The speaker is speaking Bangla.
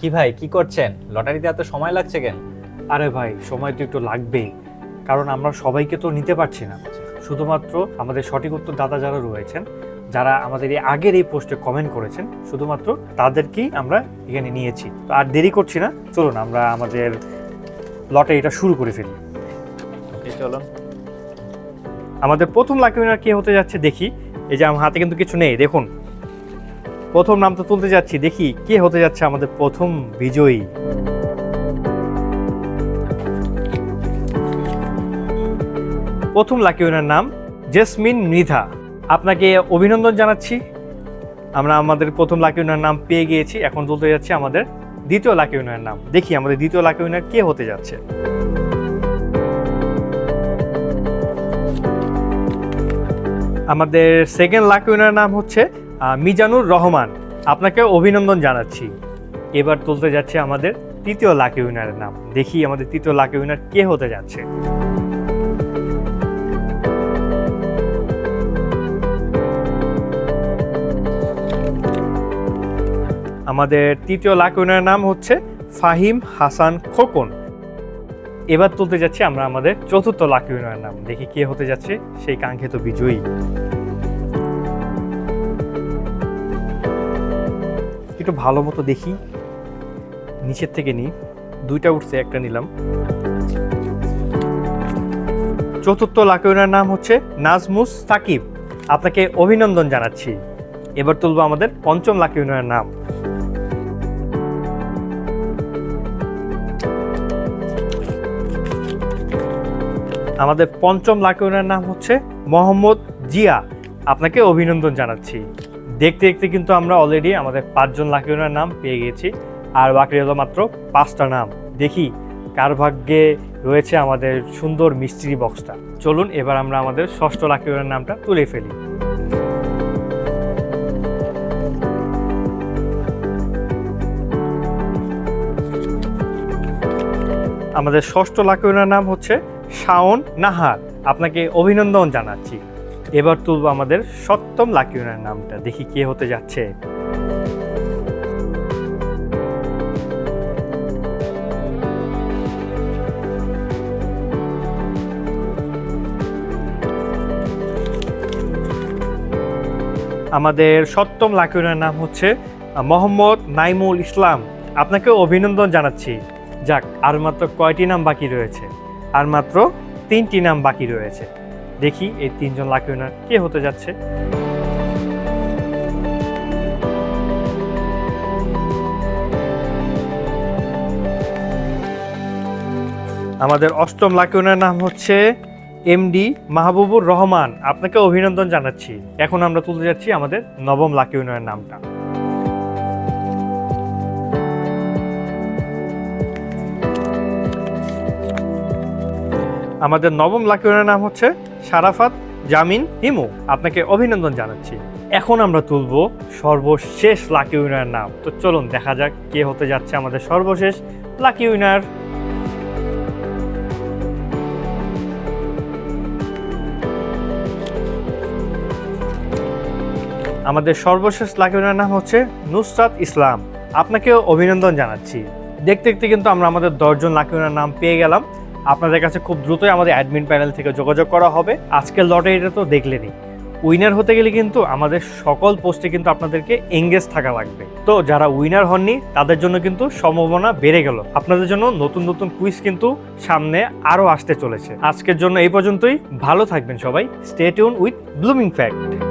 কি ভাই কি করছেন? লটারিতে এত সময় লাগছে কেন? আরে ভাই সময় তো একটু লাগবেই। কারণ আমরা সবাইকে তো নিতে পারছি না। শুধুমাত্র আমাদের সঠিক উত্তর দাতা যারা রয়েছেন যারা আমাদের এই আগের এই পোস্টে কমেন্ট করেছেন শুধুমাত্র তাদেরকেই আমরা এখানে নিয়েছি। তো আর দেরি করছি না। চলুন আমরা আমাদের লটারিটা শুরু করে ফেলি। ওকে চলো আমাদের প্রথম লাকি উইনার কে হতে যাচ্ছে দেখি। এই যে আমার হাতে কিন্তু কিছু নেই দেখুন। প্রথম নাম তো তুলতে যাচ্ছি, দেখি কে হতে যাচ্ছে আমাদের প্রথম বিজয়ী। প্রথম লাকি উইনার নাম জেসমিন মৃধা। আপনাকে অভিনন্দন জানাচ্ছি। আমরা আমাদের প্রথম লাকি উইনার নাম পেয়ে গিয়েছি, এখন তুলতে যাচ্ছি আমাদের দ্বিতীয় লাকি উইনার নাম। দেখি আমাদের দ্বিতীয় লাকি উইনার কে হতে যাচ্ছে। আমাদের সেকেন্ড লাক উইনার নাম হচ্ছে মিজানুর রহমান, আপনাকে অভিনন্দন জানাচ্ছি। এবার তুলতে যাচ্ছে আমাদের তৃতীয় লাকি উইনারের নাম। দেখি আমাদের তৃতীয় লাকি উইনার কে হতে যাচ্ছে। আমাদের তৃতীয় লাকি উইনারের নাম হচ্ছে ফাহিম হাসান খোকন। এবার তুলতে যাচ্ছি আমরা আমাদের চতুর্থ লাকি উইনারের নাম। দেখি কে হতে যাচ্ছে সেই কাঙ্ক্ষিত বিজয়ী। একটু ভালো মতো দেখি। নিচের থেকে নিই। দুইটা উঠছে, একটা নিলাম। চতুর্থ লাকি উইনার নাম হচ্ছে নাজমুস সাকিব। আপনাকে অভিনন্দন জানাচ্ছি। এবার তুলবো আমাদের পঞ্চম লাকি উইনারের নাম। আমাদের পঞ্চম লাকি উইনার নাম হচ্ছে মোহাম্মদ জিয়া। আপনাকে অভিনন্দন জানাচ্ছি। দেখতে দেখতে কিন্তু আমরা অলরেডি আমাদের পাঁচজন লাকি উইনার নাম পেয়ে গেছি আর বাকি হলো মাত্র পাঁচটা নাম। দেখি কার ভাগ্যে রয়েছে আমাদের সুন্দর মিস্ট্রি বক্সটা চলুন এবার আমরা আমাদের ষষ্ঠ লাকি উইনার নামটা তুলে ফেলি। আমাদের ষষ্ঠ লাকি উইনার নাম হচ্ছে শাওন নাহার। আপনাকে অভিনন্দন জানাচ্ছি। এবার তুলব আমাদের সপ্তম লাকি উইনার নামটা। দেখি কে হতে যাচ্ছে। আমাদের সপ্তম লাকি উইনার নাম হচ্ছে, মোহাম্মদ নাইমুল ইসলাম। আপনাকে অভিনন্দন জানাচ্ছি। যাক, আর মাত্র কয়টি নাম বাকি রয়েছে? আর মাত্র তিনটি নাম বাকি রয়েছে। দেখি এই তিনজন লাকি উইনার কে হতে যাচ্ছে। আমাদের অষ্টম লাকি উইনার নাম হচ্ছে এমডি মাহবুবুর রহমান। আপনাকে অভিনন্দন জানাচ্ছি। এখন আমরা তুলতে যাচ্ছি আমাদের নবম লাকি উইনারের নামটা। আমাদের নবম লাকি উইনারের নাম হচ্ছে সারাফাত জামিন, হিমু, আপনাকে অভিনন্দন জানাচ্ছি। এখন আমরা তুলব সর্বশেষ লাকি উইনারের নাম। তো চলুন, দেখা যাক কে হতে যাচ্ছে আমাদের সর্বশেষ লাকি উইনার। আমাদের সর্বশেষ লাকি উইনার নাম হচ্ছে নুসরাত ইসলাম। আপনাকেও অভিনন্দন জানাচ্ছি। দেখতে দেখতে কিন্তু আমরা আমাদের দশজন লাকি উইনার নাম পেয়ে গেলাম। আপনাদের কাছে খুব দ্রুতই আমাদের অ্যাডমিন প্যানেল থেকে যোগাযোগ করা হবে। আজকের লটারিটা তো দেখলেনই। উইনার হতে গেলে কিন্তু আমাদের সকল পোস্টে কিন্তু আপনাদেরকে এঙ্গেজ থাকা লাগবে। তো যারা উইনার হননি, তাদের জন্য কিন্তু সম্ভাবনা বেড়ে গেল। আপনাদের জন্য নতুন নতুন কুইজ কিন্তু সামনে আরও আসতে চলেছে। আজকের জন্য এই পর্যন্তই। ভালো থাকবেন সবাই। Stay tune with blooming fact